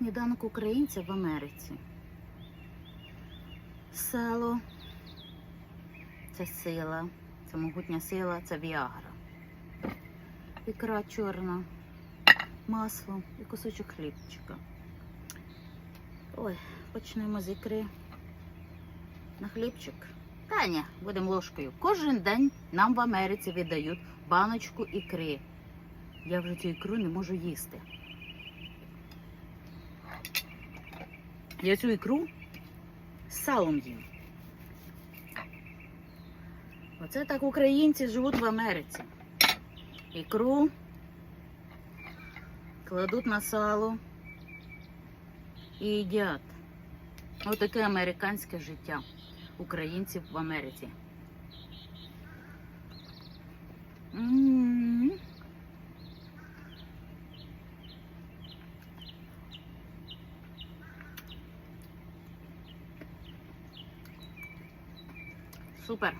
Сніданок українця в Америці. Село це сила, це могутня сила, це Віагра. Ікра чорна, масло і кусочок хлібчика. Ой, почнемо з ікри. На хлібчик. Та ні, будемо ложкою. Кожен день нам в Америці видають баночку ікри. Я вже цю ікру не можу їсти. Я цю ікру з салом їм. Оце так українці живуть в Америці. Ікру кладуть на сало і їдять. Отаке американське життя українців в Америці. Súper.